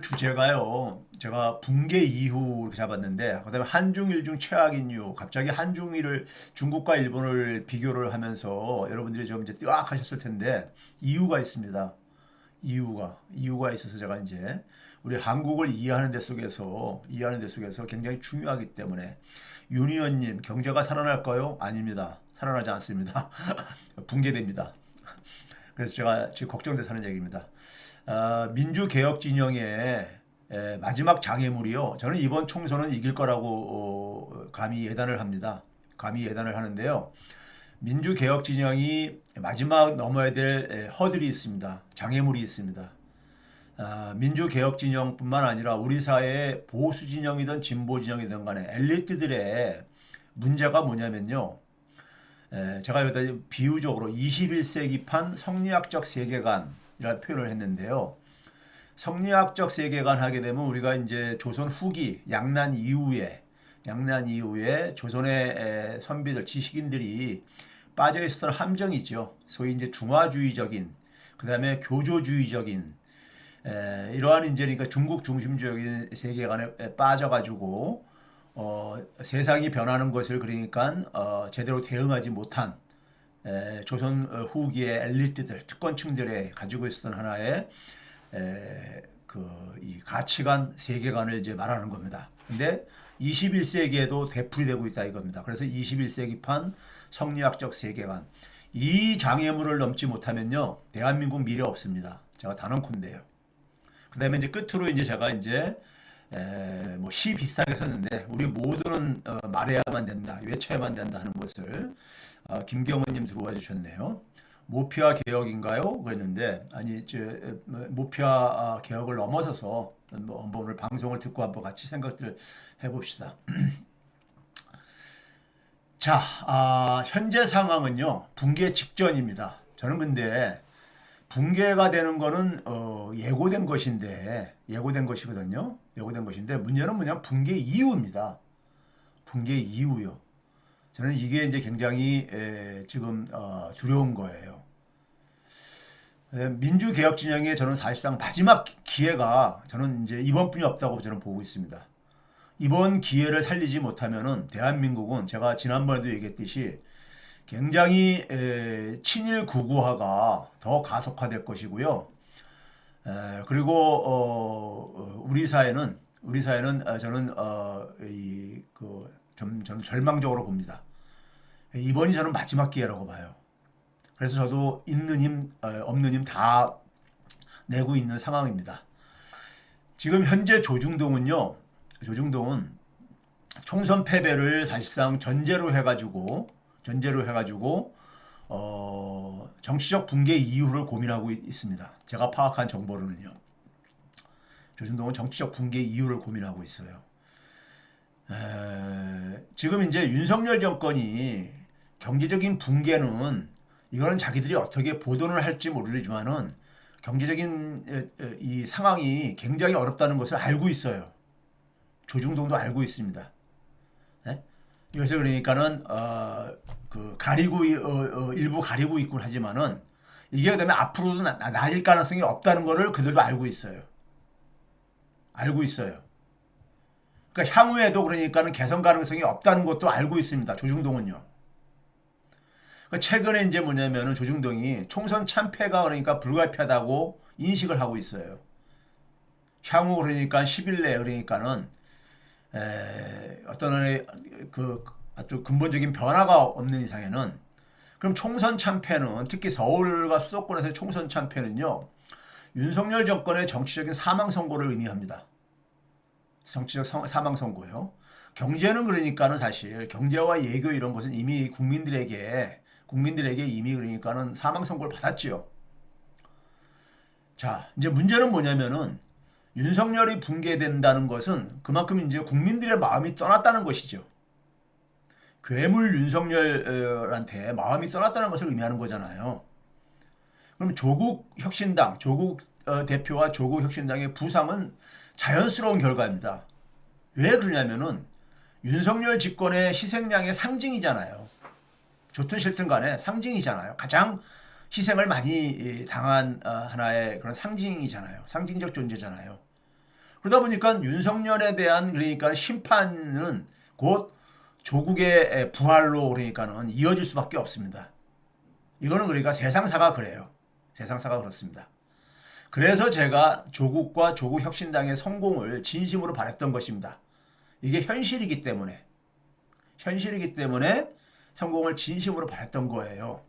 주제가요. 제가 붕괴 이후 이렇게 잡았는데 그다음에 한중일 중 최악인 이유. 갑자기 한중일을 중국과 일본을 비교를 하면서 여러분들이 좀 이제 뜨악하셨을 텐데 이유가 있습니다. 이유가 이유가 있어서 제가 이제 우리 한국을 이해하는 데 속에서 이해하는 데 속에서 굉장히 중요하기 때문에 윤의원님 경제가 살아날까요? 아닙니다. 살아나지 않습니다. 붕괴됩니다. 그래서 제가 지금 걱정돼서 하는 얘기입니다. 아, 민주개혁 진영의 에, 마지막 장애물이요. 저는 이번 총선은 이길 거라고 어, 감히 예단을 합니다. 감히 예단을 하는데요. 민주개혁 진영이 마지막 넘어야 될 에, 허들이 있습니다. 장애물이 있습니다. 아, 민주개혁 진영뿐만 아니라 우리 사회의 보수 진영이든 진보 진영이든 간에 엘리트들의 문제가 뭐냐면요. 에, 제가 여기다 비유적으로 21세기판 성리학적 세계관 이라는 표현을 했는데요. 성리학적 세계관 하게 되면 우리가 이제 조선 후기 양난 이후에 양난 이후에 조선의 에, 선비들 지식인들이 빠져 있었던 함정이죠. 소위 이제 중화주의적인 그다음에 교조주의적인 에, 이러한 이제 그러니까 중국 중심적인 세계관에 에, 빠져가지고 어, 세상이 변하는 것을 그러니까 어, 제대로 대응하지 못한 에, 조선 어, 후기의 엘리트들 특권층들의 가지고 있었던 하나의 에, 그이 가치관 세계관을 이제 말하는 겁니다. 근데 21세기에도 되풀이 되고 있다 이겁니다. 그래서 21세기판 성리학적 세계관 이 장애물을 넘지 못하면요 대한민국 미래 없습니다. 제가 단언컨대요. 그다음에 이제 끝으로 이제 제가 이제 에, 뭐시 비슷하게 썼는데 우리 모두는 어, 말해야만 된다, 외쳐야만 된다 하는 것을 어, 김경원님 들어와 주셨네요. 모피아 개혁인가요? 그랬는데 아니 저 에, 뭐, 모피아 아, 개혁을 넘어서서 뭐 오늘 방송을 듣고 한번 같이 생각들 해봅시다. 자, 아, 현재 상황은요 붕괴 직전입니다. 저는 근데 붕괴가 되는 거는 어, 예고된 것인데 예고된 것이거든요. 예고된 것인데 문제는 뭐냐 붕괴 이후입니다. 붕괴 이후요. 저는 이게 이제 굉장히 에, 지금 어, 두려운 거예요. 에, 민주개혁 진영의 저는 사실상 마지막 기회가 저는 이제 이번뿐이 없다고 저는 보고 있습니다. 이번 기회를 살리지 못하면은 대한민국은 제가 지난번에도 얘기했듯이 굉장히 에, 친일 구구화가 더 가속화될 것이고요. 에, 그리고 어, 어, 우리 사회는 우리 사회는 어, 저는 어, 이그 저는 절망적으로 봅니다. 이번이 저는 마지막 기회라고 봐요. 그래서 저도 있는 힘 어, 없는 힘 다 내고 있는 상황입니다. 지금 현재 조중동은요. 조중동은 총선 패배를 사실상 전제로 해가지고 전제로 해가지고 어, 정치적 붕괴 이유를 고민하고 있- 있습니다. 제가 파악한 정보로는요. 조중동은 정치적 붕괴 이유를 고민하고 있어요. 에, 지금 이제 윤석열 정권이 경제적인 붕괴는 이거는 자기들이 어떻게 보도를 할지 모르지만은 경제적인 이 상황이 굉장히 어렵다는 것을 알고 있어요. 조중동도 알고 있습니다. 네? 이것을 그러니까는 어, 그 가리고 이- 어, 어, 일부 가리고 있군 하지만은 이게 그다음에 앞으로도 나, 나질 가능성이 없다는 것을 그들도 알고 있어요. 알고 있어요. 그러니까 향후에도 그러니까는 개선 가능성이 없다는 것도 알고 있습니다. 조중동은요. 그러니까 최근에 이제 뭐냐면은 조중동이 총선 참패가 그러니까 불가피하다고 인식을 하고 있어요. 향후 그러니까 10일 내에 그러니까는 에, 어떤 그 아주 근본적인 변화가 없는 이상에는 그럼 총선 참패는 특히 서울과 수도권에서의 총선 참패는요 윤석열 정권의 정치적인 사망 선고를 의미합니다. 정치적 성- 사망 선고요. 경제는 그러니까는 사실 경제와 예교 이런 것은 이미 국민들에게 국민들에게 이미 그러니까는 사망 선고를 받았지요. 자, 이제 문제는 뭐냐면은 윤석열이 붕괴된다는 것은 그만큼 이제 국민들의 마음이 떠났다는 것이죠. 괴물 윤석열한테 마음이 떠났다는 것을 의미하는 거잖아요. 그럼 조국 혁신당, 조국 어, 대표와 조국 혁신당의 부상은 자연스러운 결과입니다. 왜 그러냐면은 윤석열 집권의 희생양의 상징이잖아요. 좋든 싫든 간에 상징이잖아요. 가장 희생을 많이 이, 당한 어, 하나의 그런 상징이잖아요. 상징적 존재잖아요. 그러다 보니까 윤석열에 대한 그러니까 심판은 곧 조국의 부활로 그러니까는 이어질 수밖에 없습니다. 이거는 그러니까 세상사가 그래요. 세상사가 그렇습니다. 그래서 제가 조국과 조국 혁신당의 성공을 진심으로 바랬던 것입니다. 이게 현실이기 때문에 현실이기 때문에 성공을 진심으로 바랬던 거예요.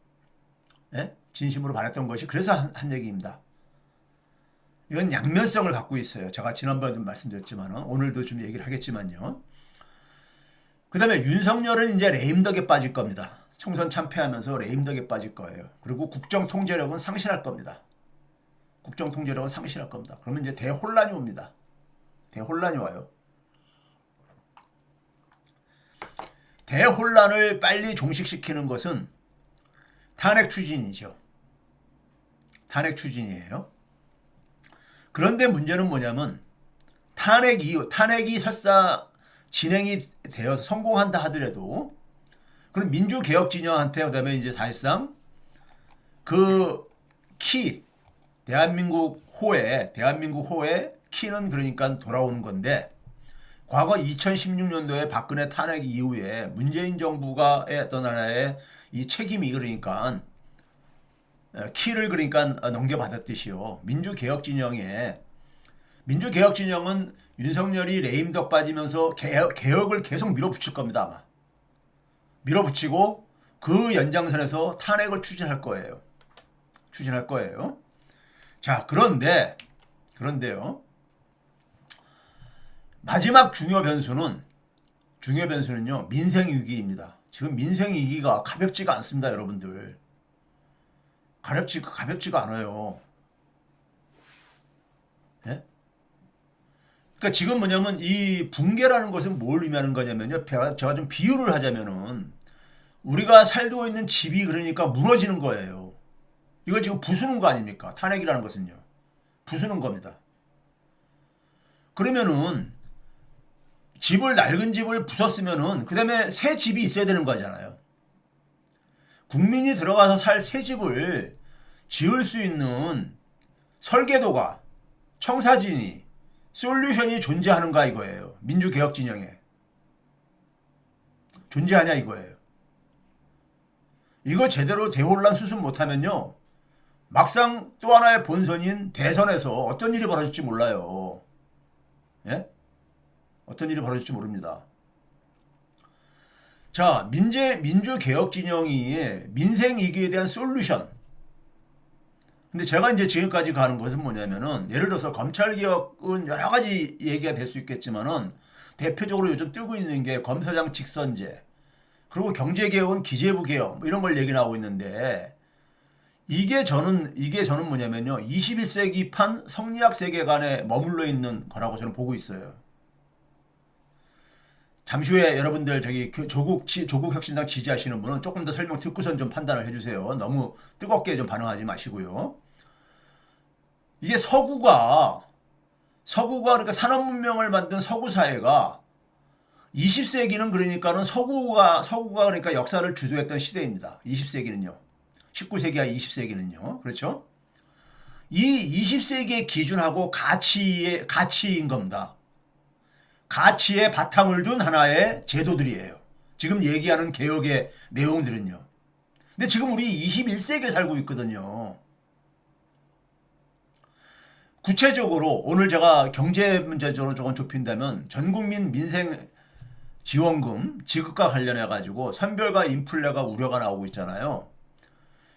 예? 진심으로 바랬던 것이 그래서 한, 한 얘기입니다. 이건 양면성을 갖고 있어요. 제가 지난번에도 말씀드렸지만 오늘도 좀 얘기를 하겠지만요. 그 다음에 윤석열은 이제 레임덕에 빠질 겁니다. 총선 참패하면서 레임덕에 빠질 거예요. 그리고 국정 통제력은 상실할 겁니다. 국정 통제력은 상실할 겁니다. 그러면 이제 대혼란이 옵니다. 대혼란이 와요. 대혼란을 빨리 종식시키는 것은 탄핵 추진이죠. 탄핵 추진이에요. 그런데 문제는 뭐냐면 탄핵 이후 탄핵이 설사 진행이 되어서 성공한다 하더라도 그럼 민주개혁 진영한테 그다음에 이제 사실상 그 키 대한민국 호에 대한민국 호에 키는 그러니까 돌아오는 건데 과거 2016년도에 박근혜 탄핵 이후에 문재인 정부가 어떤 하나의 이 책임이 그러니까 키를 그러니까 넘겨받았듯이요. 민주개혁 진영에 민주개혁 진영은 윤석열이 레임덕 빠지면서 개혁, 개혁을 계속 밀어붙일 겁니다 아마. 밀어붙이고 그 연장선에서 탄핵을 추진할 거예요. 추진할 거예요. 자 그런데 그런데요. 마지막 중요 변수는 중요 변수는요 민생 위기입니다. 지금 민생 위기가 가볍지가 않습니다, 여러분들. 가볍지 가볍지가 않아요. 예? 그러니까 지금 뭐냐면 이 붕괴라는 것은 뭘 의미하는 거냐면요. 제가 좀 비유를 하자면은 우리가 살고 있는 집이 그러니까 무너지는 거예요. 이걸 지금 부수는 거 아닙니까? 탄핵이라는 것은요. 부수는 겁니다. 그러면은 집을 낡은 집을 부쉈으면은 그다음에 새 집이 있어야 되는 거잖아요. 국민이 들어가서 살 새 집을 지을 수 있는 설계도가 청사진이 솔루션이 존재하는가 이거예요. 민주개혁 진영에 존재하냐 이거예요. 이거 제대로 대혼란 수습 못하면요. 막상 또 하나의 본선인 대선에서 어떤 일이 벌어질지 몰라요. 예? 어떤 일이 벌어질지 모릅니다. 자, 민재, 민주개혁 진영이 민생 위기에 대한 솔루션. 근데 제가 이제 지금까지 가는 것은 뭐냐면은, 예를 들어서 검찰 개혁은 여러 가지 얘기가 될 수 있겠지만은, 대표적으로 요즘 뜨고 있는 게 검사장 직선제, 그리고 경제 개혁은 기재부 개혁, 뭐 이런 걸 얘기 나오고 있는데, 이게 저는, 이게 저는 뭐냐면요, 21세기판 성리학 세계관에 머물러 있는 거라고 저는 보고 있어요. 잠시 후에 여러분들 저기 그 조국 조국 혁신당 지지하시는 분은 조금 더 설명 듣고선 좀 판단을 해주세요. 너무 뜨겁게 좀 반응하지 마시고요. 이게 서구가 서구가 그러니까 산업 문명을 만든 서구 사회가 20세기는 그러니까는 서구가 서구가 그러니까 역사를 주도했던 시대입니다. 20세기는요. 19세기와 20세기는요. 그렇죠? 이 20세기의 기준하고 가치의 가치인 겁니다. 가치의 바탕을 둔 하나의 제도들이에요. 지금 얘기하는 개혁의 내용들은요. 근데 지금 우리 21세기에 살고 있거든요. 구체적으로 오늘 제가 경제 문제적으로 조금 좁힌다면 전국민 민생 지원금 지급과 관련해 가지고 선별과 인플레가 우려가 나오고 있잖아요.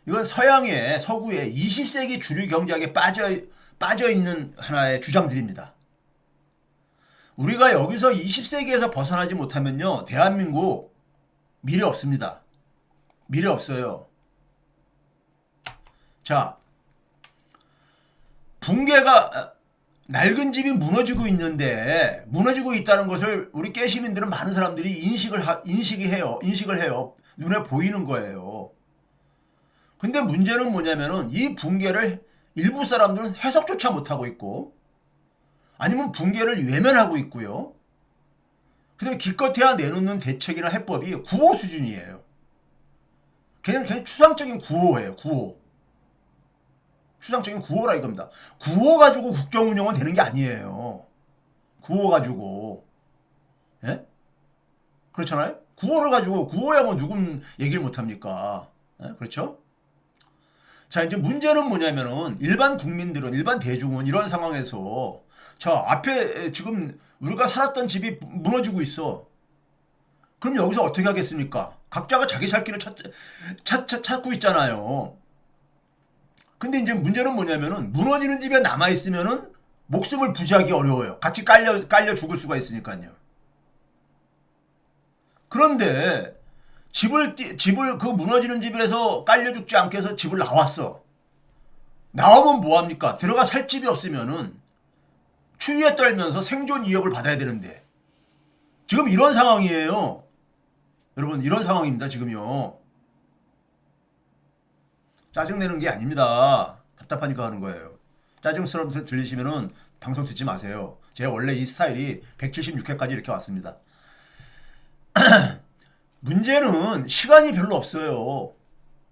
이건 서양의 서구의 20세기 주류 경제학에 빠져 빠져 있는 하나의 주장들입니다. 우리가 여기서 20세기에서 벗어나지 못하면요. 대한민국 미래 없습니다. 미래 없어요. 자, 붕괴가 낡은 집이 무너지고 있는데 무너지고 있다는 것을 우리 깨시민들은 많은 사람들이 인식을 하, 인식이 해요. 인식을 해요. 눈에 보이는 거예요. 근데 문제는 뭐냐면은 이 붕괴를 일부 사람들은 해석조차 못하고 있고 아니면 붕괴를 외면하고 있고요. 근데 기껏해야 내놓는 대책이나 해법이 구호 수준이에요. 그냥, 그냥 추상적인 구호예요. 구호. 추상적인 구호라 이겁니다. 구호 가지고 국정 운영은 되는 게 아니에요. 구호 가지고 예? 그렇잖아요. 구호를 가지고 구호야 뭐 누군 얘기를 못 합니까? 예? 그렇죠? 자 이제 문제는 뭐냐면은 일반 국민들은 일반 대중은 이런 상황에서 자 앞에 지금 우리가 살았던 집이 무너지고 있어. 그럼 여기서 어떻게 하겠습니까? 각자가 자기 살 길을 찾, 찾, 찾, 찾고 있잖아요. 근데 이제 문제는 뭐냐면은 무너지는 집에 남아 있으면은 목숨을 부지하기 어려워요. 같이 깔려 깔려 죽을 수가 있으니까요. 그런데 집을 띠- 집을 그 무너지는 집에서 깔려 죽지 않게 해서 집을 나왔어. 나오면 뭐 합니까? 들어가 살 집이 없으면은 추위에 떨면서 생존 위협을 받아야 되는데 지금 이런 상황이에요. 여러분 이런 상황입니다. 지금요. 짜증내는 게 아닙니다. 답답하니까 하는 거예요. 짜증스러워서 들리시면은 방송 듣지 마세요. 제가 원래 이 스타일이 176회까지 이렇게 왔습니다. 문제는 시간이 별로 없어요.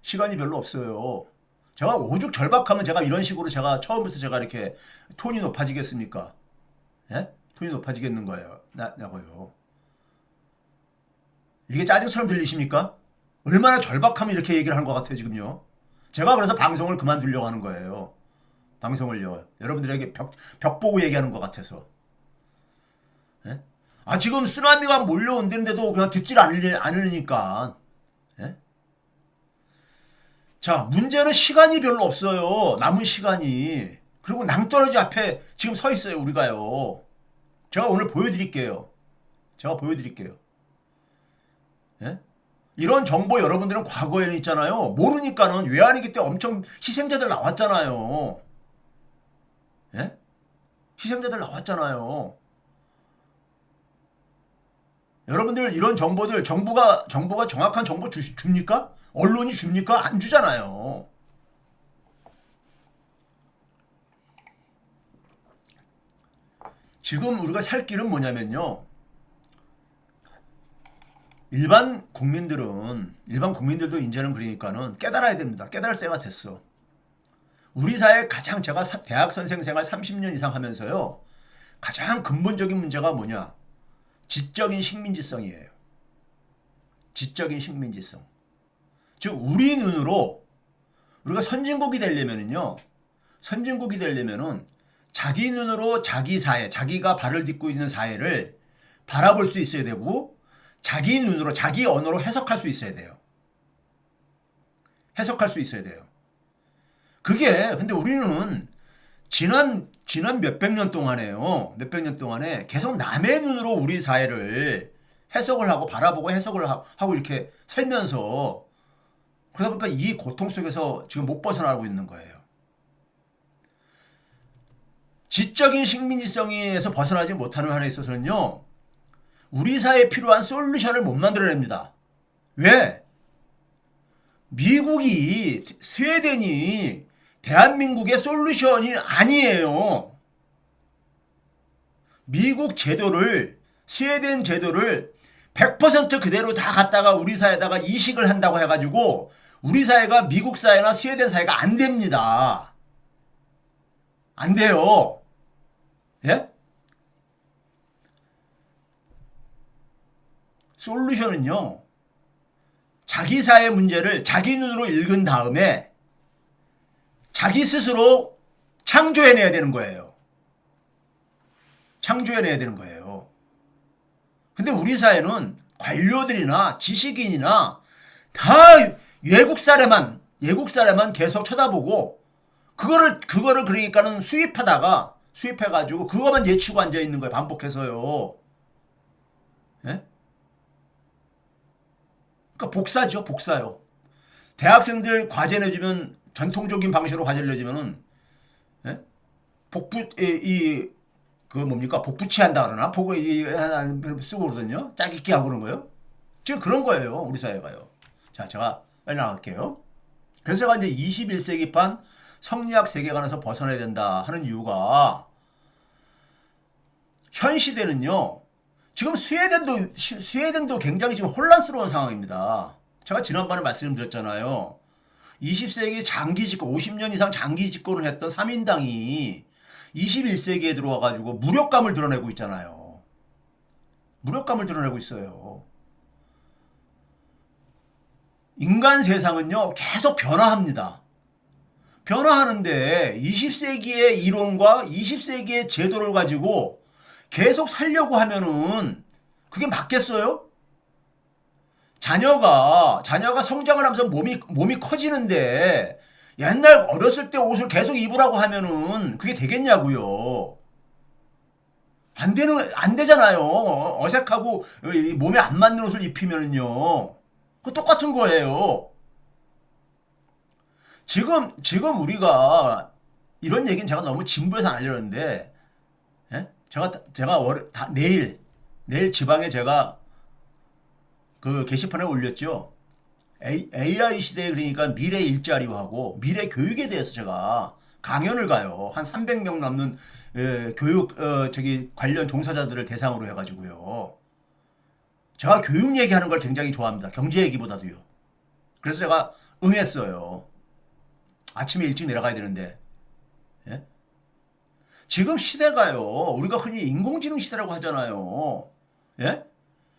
시간이 별로 없어요. 제가 오죽 절박하면 제가 이런 식으로 제가 처음부터 제가 이렇게 톤이 높아지겠습니까? 예? 톤이 높아지겠는 거예요. 나, 나고요. 이게 짜증처럼 들리십니까? 얼마나 절박하면 이렇게 얘기를 하는 것 같아요, 지금요. 제가 그래서 방송을 그만두려고 하는 거예요. 방송을요. 여러분들에게 벽, 벽 보고 얘기하는 것 같아서. 예? 아, 지금 쓰나미가 몰려온다는데도 그냥 듣질 않으, 않으니까. 예? 자, 문제는 시간이 별로 없어요. 남은 시간이. 그리고 낭떠러지 앞에 지금 서 있어요, 우리가요. 제가 오늘 보여드릴게요. 제가 보여드릴게요. 예? 이런 정보 여러분들은 과거에는 있잖아요. 모르니까는 외환위기 때 엄청 희생자들 나왔잖아요. 예? 희생자들 나왔잖아요. 여러분들 이런 정보들 정부가 정부가 정확한 정보 주, 줍니까? 언론이 줍니까? 안 주잖아요. 지금 우리가 살 길은 뭐냐면요. 일반 국민들은 일반 국민들도 이제는 그러니까는 깨달아야 됩니다. 깨달을 때가 됐어. 우리 사회 가장 제가 사- 대학 선생 생활 30년 이상 하면서요. 가장 근본적인 문제가 뭐냐? 지적인 식민지성이에요. 지적인 식민지성. 즉 우리 눈으로 우리가 선진국이 되려면은요. 선진국이 되려면은 자기 눈으로 자기 사회, 자기가 발을 딛고 있는 사회를 바라볼 수 있어야 되고 자기 눈으로 자기 언어로 해석할 수 있어야 돼요. 해석할 수 있어야 돼요. 그게 근데 우리는 지난 지난 몇백 년 동안에요. 몇백 년 동안에 계속 남의 눈으로 우리 사회를 해석을 하고 바라보고 해석을 하- 하고 이렇게 살면서 그러다 보니까 이 고통 속에서 지금 못 벗어나고 있는 거예요. 지적인 식민지성에서 벗어나지 못하는 한에 있어서는요. 우리 사회에 필요한 솔루션을 못 만들어냅니다. 왜? 미국이 스웨덴이 대한민국의 솔루션이 아니에요. 미국 제도를 스웨덴 제도를 100% 그대로 다 갖다가 우리 사회에다가 이식을 한다고 해가지고 우리 사회가 미국 사회나 스웨덴 사회가 안 됩니다. 안 돼요. 예? 솔루션은요. 자기 사회 문제를 자기 눈으로 읽은 다음에 자기 스스로 창조해내야 되는 거예요. 창조해내야 되는 거예요. 근데 우리 사회는 관료들이나 지식인이나 다 외국 사례만 외국 사례만 계속 쳐다보고 그거를 그거를 그러니까는 수입하다가 수입해가지고 그거만 예치고 앉아 있는 거예요. 반복해서요. 예? 그러니까 복사죠, 복사요. 대학생들 과제 내주면 전통적인 방식으로 과제를 내주면은 예? 복부 이 그 뭡니까 복붙이 한다 그러나 이 하나 쓰고 그러거든요. 짜깁기 하고 그런 거요. 지금 그런 거예요, 우리 사회가요. 자, 제가 나갈게요. 그래서 제가 이제 21세기판 성리학 세계관에서 벗어나야 된다 하는 이유가 현 시대는요. 지금 스웨덴도 시- 스웨덴도 굉장히 지금 혼란스러운 상황입니다. 제가 지난번에 말씀드렸잖아요. 20세기 장기 집권, 50년 이상 장기 집권을 했던 3인당이 21세기에 들어와 가지고 무력감을 드러내고 있잖아요. 무력감을 드러내고 있어요. 인간 세상은요, 계속 변화합니다. 변화하는데 20세기의 이론과 20세기의 제도를 가지고 계속 살려고 하면은 그게 맞겠어요? 자녀가 자녀가 성장을 하면서 몸이 몸이 커지는데 옛날 어렸을 때 옷을 계속 입으라고 하면은 그게 되겠냐고요. 안 되는 안 되잖아요. 어색하고 이 몸에 안 맞는 옷을 입히면은요. 그 똑같은 거예요. 지금 지금 우리가 이런 얘기는 제가 너무 진부해서 안 하려는데 예? 제가 제가 월, 다, 내일 내일 지방에 제가 그 게시판에 올렸죠. AI 시대에 그러니까 미래 일자리하고 미래 교육에 대해서 제가 강연을 가요. 한 300명 넘는 예, 교육 어, 저기 관련 종사자들을 대상으로 해가지고요. 제가 교육 얘기하는 걸 굉장히 좋아합니다. 경제 얘기보다도요. 그래서 제가 응했어요. 아침에 일찍 내려가야 되는데. 예? 지금 시대가요. 우리가 흔히 인공지능 시대라고 하잖아요. 예?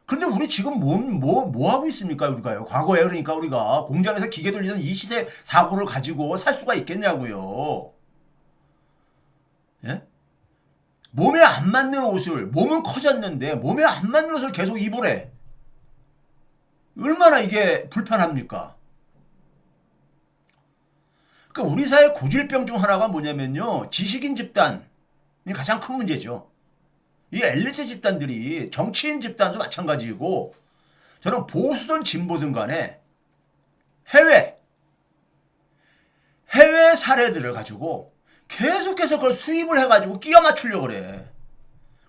근데 우리 지금 뭐, 뭐, 뭐 하고 있습니까, 우리가요? 과거에 그러니까 우리가 공장에서 기계 돌리는 이 시대 사고를 가지고 살 수가 있겠냐고요. 예? 몸에 안 맞는 옷을, 몸은 커졌는데 몸에 안 맞는 옷을 계속 입으래. 얼마나 이게 불편합니까? 그러니까 우리 사회 고질병 중 하나가 뭐냐면요. 지식인 집단이 가장 큰 문제죠. 이 엘리트 집단들이 정치인 집단도 마찬가지고 저는 보수든 진보든 간에 해외 해외 사례들을 가지고 계속해서 그걸 수입을 해가지고 끼워 맞추려고 그래.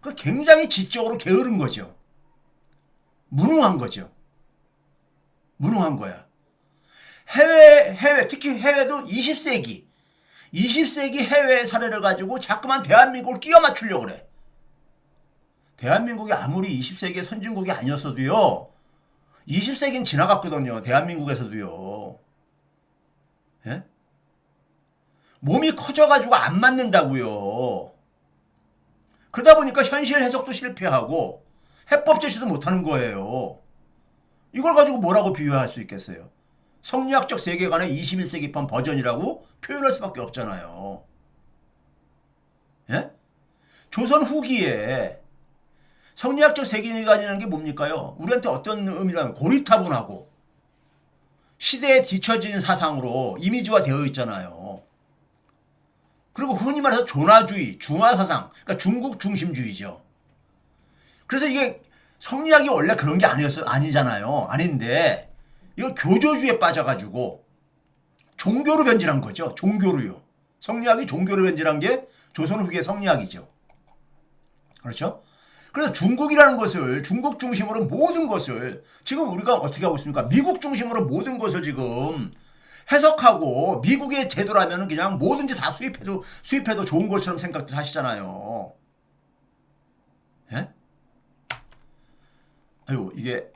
그 굉장히 지적으로 게으른 거죠. 무능한 거죠. 무능한 거야. 해외, 해외, 특히 해외도 20세기, 20세기 해외 사례를 가지고 자꾸만 대한민국을 끼워 맞추려고 그래. 대한민국이 아무리 20세기의 선진국이 아니었어도요, 20세기는 지나갔거든요. 대한민국에서도요. 예? 몸이 커져가지고 안 맞는다고요. 그러다 보니까 현실 해석도 실패하고 해법 제시도 못하는 거예요. 이걸 가지고 뭐라고 비유할 수 있겠어요? 성리학적 세계관의 21세기판 버전이라고 표현할 수밖에 없잖아요. 예? 조선 후기에 성리학적 세계관이라는 게 뭡니까요? 우리한테 어떤 의미라면 고리타분하고 시대에 뒤처진 사상으로 이미지화 되어 있잖아요. 그리고 흔히 말해서 조나주의, 중화사상, 그러니까 중국 중심주의죠. 그래서 이게 성리학이 원래 그런 게 아니었어, 아니잖아요. 아닌데, 이거 교조주의에 빠져가지고 종교로 변질한 거죠. 종교로요. 성리학이 종교로 변질한 게 조선 후기의 성리학이죠. 그렇죠? 그래서 중국이라는 것을 중국 중심으로 모든 것을 지금 우리가 어떻게 하고 있습니까? 미국 중심으로 모든 것을 지금 해석하고 미국의 제도라면 그냥 뭐든지 다 수입해도 수입해도 좋은 것처럼 생각들 하시잖아요. 예? 아유 이게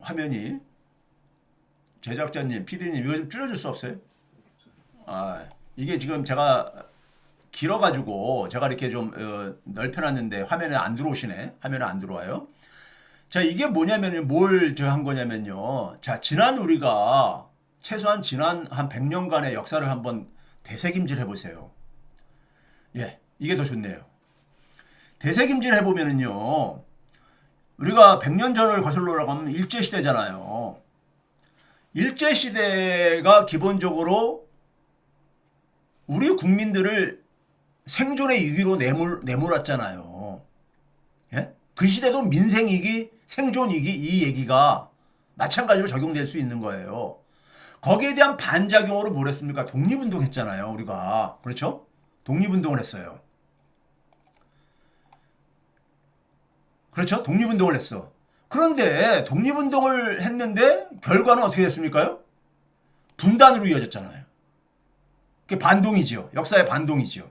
화면이 제작자님, PD님 이거 좀 줄여줄 수 없어요? 아 이게 지금 제가 길어가지고 제가 이렇게 좀 어, 넓혀놨는데 화면에 안 들어오시네. 화면에 안 들어와요. 자 이게 뭐냐면 뭘저 한 거냐면요. 자 지난 우리가 최소한 지난 한 100년간의 역사를 한번 되새김질 해보세요. 예, 이게 더 좋네요. 되새김질 해보면은요, 우리가 100년 전을 거슬러 올라가면 일제시대잖아요. 일제시대가 기본적으로 우리 국민들을 생존의 위기로 내몰, 내몰았잖아요. 예? 그 시대도 민생이기, 생존이기, 이 얘기가 마찬가지로 적용될 수 있는 거예요. 거기에 대한 반작용으로 뭘 했습니까? 독립운동 했잖아요, 우리가. 그렇죠? 독립운동을 했어요. 그렇죠? 독립운동을 했어. 그런데 독립운동을 했는데 결과는 어떻게 됐습니까요? 분단으로 이어졌잖아요. 그게 반동이죠. 역사의 반동이죠.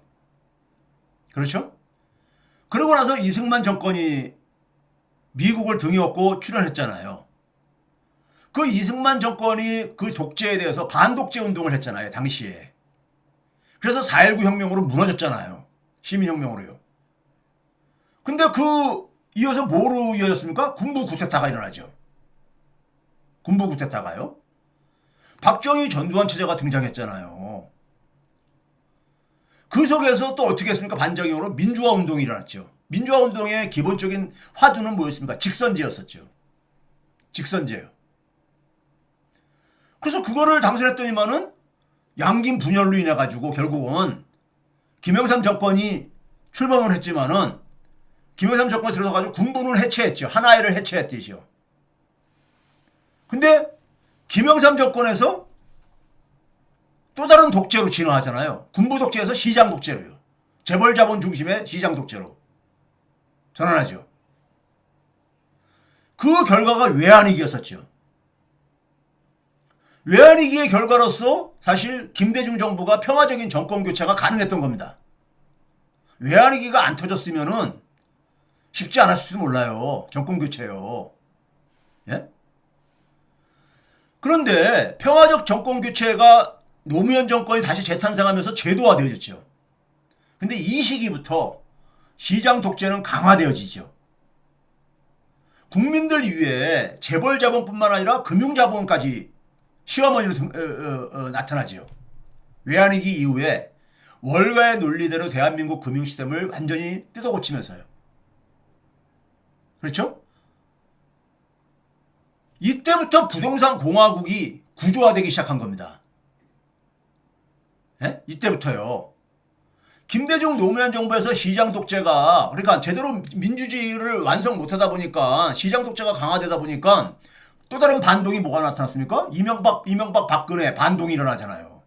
그렇죠? 그러고 나서 이승만 정권이 미국을 등에 업고 출연했잖아요. 그 이승만 정권이 그 독재에 대해서 반독재 운동을 했잖아요, 당시에. 그래서 4.19 혁명으로 무너졌잖아요. 시민혁명으로요. 근데 그 이어서 뭐로 이어졌습니까? 군부 구태타가 일어나죠. 군부 구태타가요. 박정희 전두환 체제가 등장했잖아요. 그 속에서 또 어떻게 했습니까? 반작용으로 민주화 운동이 일어났죠. 민주화 운동의 기본적인 화두는 뭐였습니까? 직선제였었죠. 직선제요. 그래서 그거를 당선했더니만은 양김 분열로 인해 가지고 결국은 김영삼 정권이 출범을 했지만은 김영삼 정권이 들어서가지고 군부는 해체했죠. 하나회를 해체했듯이요. 근데 김영삼 정권에서 또 다른 독재로 진화하잖아요. 군부 독재에서 시장 독재로요. 재벌 자본 중심의 시장 독재로 전환하죠. 그 결과가 외환위기였었죠. 외환위기의 결과로서 사실 김대중 정부가 평화적인 정권 교체가 가능했던 겁니다. 외환위기가 안 터졌으면은 쉽지 않았을지도 몰라요. 정권 교체요. 예? 그런데 평화적 정권 교체가 노무현 정권이 다시 재탄생하면서 제도화되어졌죠. 근데 이 시기부터 시장 독재는 강화되어지죠. 국민들 위해 재벌 자본뿐만 아니라 금융 자본까지 시어머니로 등- 어, 어, 어, 나타나지요. 외환위기 이후에 월가의 논리대로 대한민국 금융 시스템을 완전히 뜯어고치면서요. 그렇죠? 이때부터 부동산 공화국이 구조화되기 시작한 겁니다. 예? 이때부터요. 김대중 노무현 정부에서 시장 독재가 그러니까 제대로 민주주의를 완성 못하다 보니까 시장 독재가 강화되다 보니까 또 다른 반동이 뭐가 나타났습니까? 이명박 이명박 박근혜 반동이 일어나잖아요.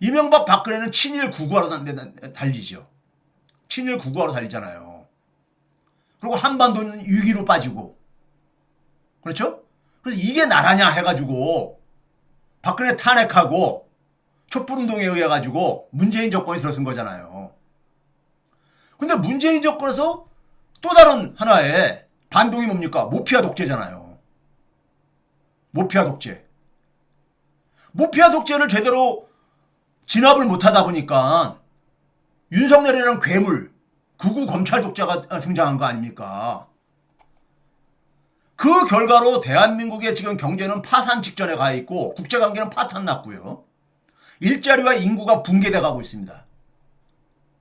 이명박 박근혜는 친일 구구하러 단- 달리죠. 친일 구구하러 달리잖아요. 그리고 한반도는 위기로 빠지고 그렇죠? 그래서 이게 나라냐 해가지고 박근혜 탄핵하고 촛불운동에 의해 가지고 문재인 정권이 들어선 거잖아요. 근데 문재인 정권에서 또 다른 하나의 반동이 뭡니까? 모피아 독재잖아요. 모피아 독재. 모피아 독재를 제대로 진압을 못하다 보니까 윤석열이라는 괴물, 구구 검찰 독자가 등장한 거 아닙니까? 그 결과로 대한민국의 지금 경제는 파산 직전에 가 있고 국제관계는 파탄 났고요. 일자리와 인구가 붕괴돼 가고 있습니다.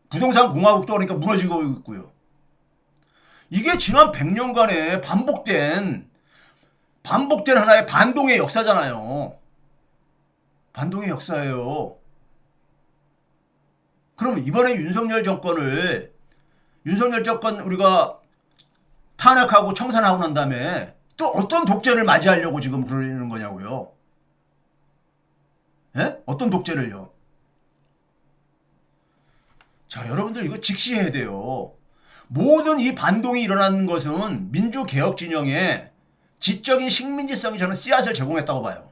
부동산 공화국도 그러니까 무너지고 있고요. 이게 지난 100년간의 반복된 반복된 하나의 반동의 역사잖아요. 반동의 역사예요. 그럼 이번에 윤석열 정권을 윤석열 정권 우리가 탄핵하고 청산하고 난 다음에 또 어떤 독재를 맞이하려고 지금 그러는 거냐고요. 예? 어떤 독재를요? 자, 여러분들 이거 직시해야 돼요. 모든 이 반동이 일어나는 것은 민주개혁 진영의 지적인 식민지성이 저는 씨앗을 제공했다고 봐요.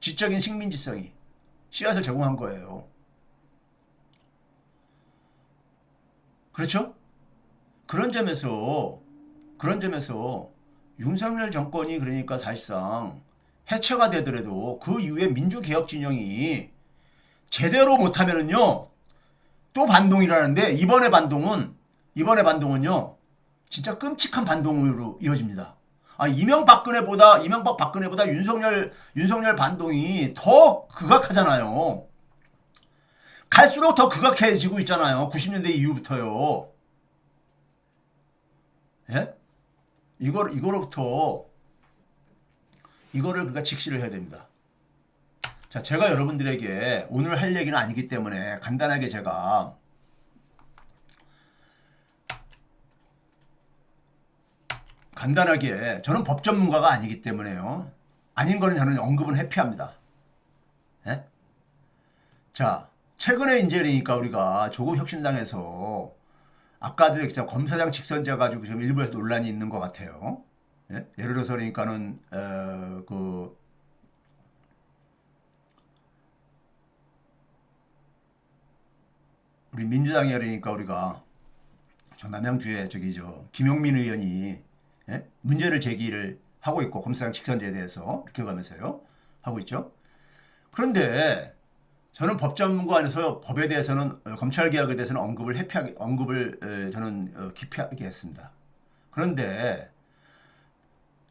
지적인 식민지성이 씨앗을 제공한 거예요. 그렇죠? 그런 점에서 그런 점에서 윤석열 정권이 그러니까 사실상 해체가 되더라도 그 이후에 민주개혁 진영이 제대로 못하면은요 또 반동이라는데 이번에 반동은 이번에 반동은요 진짜 끔찍한 반동으로 이어집니다. 아 이명박근혜보다 이명박 박근혜보다 윤석열 윤석열 반동이 더 극악하잖아요. 갈수록 더 극악해지고 있잖아요. 90년대 이후부터요. 예? 이걸 이거로부터 이거를 그가 직시를 해야 됩니다. 자, 제가 여러분들에게 오늘 할 얘기는 아니기 때문에 간단하게 제가 간단하게 저는 법 전문가가 아니기 때문에요. 아닌 거는 저는 언급은 회피합니다. 예? 자, 최근에 이제 그러니까 우리가 조국 혁신당에서 아까도 얘기했지만 검사장 직선제 가지고 지금 일부에서 논란이 있는 것 같아요. 예? 예를 들어서 그러니까는 어, 그 우리 민주당이 그러니까 우리가 저 남양주에 저기 저 김용민 의원이 예? 문제를 제기를 하고 있고 검사장 직선제에 대해서 이렇게 가면서요 하고 있죠. 그런데 저는 법전문관에서 법에 대해서는 어, 검찰 개혁에 대해서는 언급을 회피하게 언급을 에, 저는 어, 기피하게 했습니다. 그런데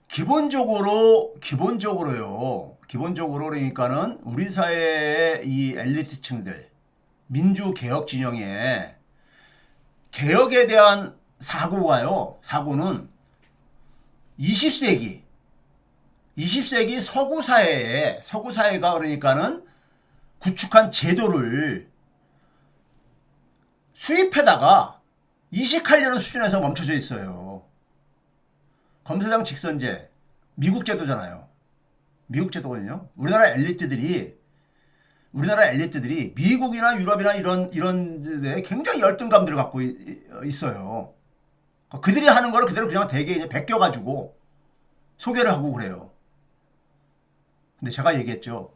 기본적으로 기본적으로요. 기본적으로 그러니까는 우리 사회의 이 엘리트층들 민주 개혁 진영에 개혁에 대한 사고가요. 사고는 20세기 20세기 서구 사회에 서구 사회가 그러니까는 구축한 제도를 수입해다가 이식하려는 수준에서 멈춰져 있어요. 검사장 직선제 미국 제도잖아요. 미국 제도거든요. 우리나라 엘리트들이 우리나라 엘리트들이 미국이나 유럽이나 이런 이런 데 굉장히 열등감들을 갖고 이- 있어요. 그들이 하는 거를 그대로 그냥 되게 이제 베껴가지고 소개를 하고 그래요. 근데 제가 얘기했죠.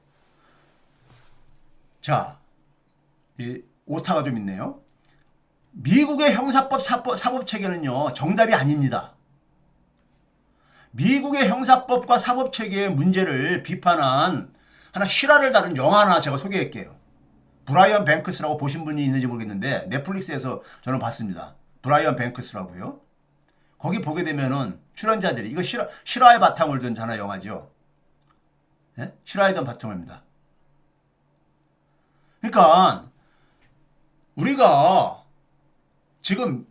자, 이 오타가 좀 있네요. 미국의 형사법 사법, 사법 체계는요 정답이 아닙니다. 미국의 형사법과 사법 체계의 문제를 비판한 하나 실화를 다룬 영화 하나 제가 소개할게요. 브라이언 뱅크스라고 보신 분이 있는지 모르겠는데 넷플릭스에서 저는 봤습니다. 브라이언 뱅크스라고요. 거기 보게 되면은 출연자들이 이거 실화, 실화의 바탕을 둔 하나 영화죠. 예? 실화에 둔 바탕입니다. 그러니까 우리가 지금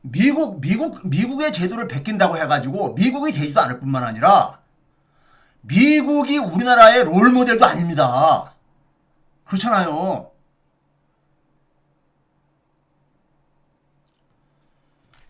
미국 미국 미국의 제도를 베낀다고 해가지고 미국이 되지도 않을 뿐만 아니라 미국이 우리나라의 롤 모델도 아닙니다. 그렇잖아요.